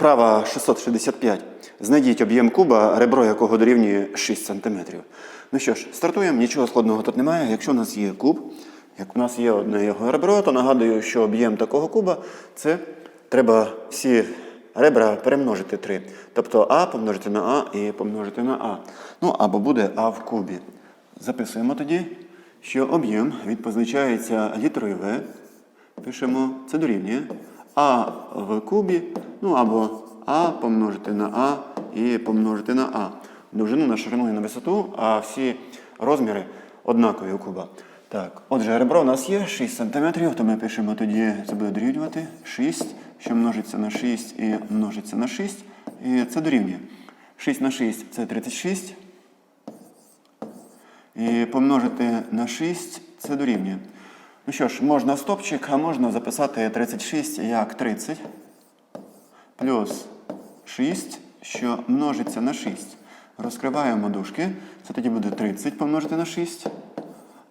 Вправа 665. Знайдіть об'єм куба, ребро якого дорівнює 6 см. Ну що ж, стартуємо, нічого складного тут немає. Якщо у нас є куб, як у нас є одне його ребро, то нагадую, що об'єм такого куба це треба всі ребра перемножити 3. Тобто А помножити на А і помножити на А. Ну або буде А в кубі. Записуємо тоді, що об'єм відпозначається літерою В. Пишемо, це дорівнює А в кубі, ну або А помножити на А і помножити на А. Довжину на ширину і на висоту, а всі розміри однакові у куба. Так, отже, ребро у нас є 6 см, то ми пишемо тоді, це буде дорівнювати 6, що множиться на 6 і множиться на 6. І це дорівнює. 6 на 6 це 36. І помножити на 6 це дорівнює. Ну що ж, можна стопчик, а можна записати 36 як 30 плюс 6, що множиться на 6. Розкриваємо дужки. Це тоді буде 30 помножити на 6.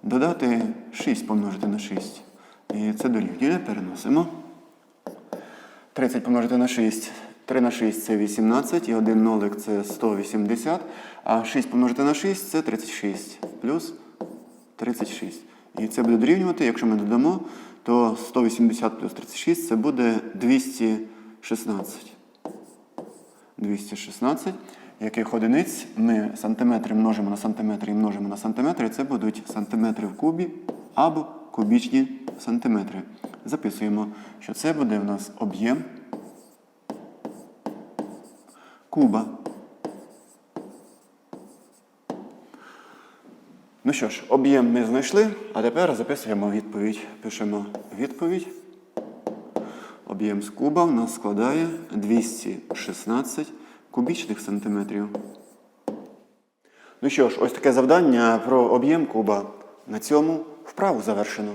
Додати 6 помножити на 6. І це дорівнює. Переносимо. 30 помножити на 6. 3 на 6 це 18, і 1 нолик це 180, а 6 помножити на 6 це 36, плюс 36. І це буде дорівнювати, якщо ми додамо, то 180 плюс 36 це буде 216. 216. Яких одиниць ми сантиметри множимо на сантиметри і множимо на сантиметри, це будуть сантиметри в кубі або кубічні сантиметри. Записуємо, що це буде в нас об'єм куба. Ну що ж, об'єм ми знайшли, а тепер записуємо відповідь. Пишемо відповідь. Об'єм з куба в нас складає 216 кубічних сантиметрів. Ну що ж, ось таке завдання про об'єм куба. На цьому вправу завершено.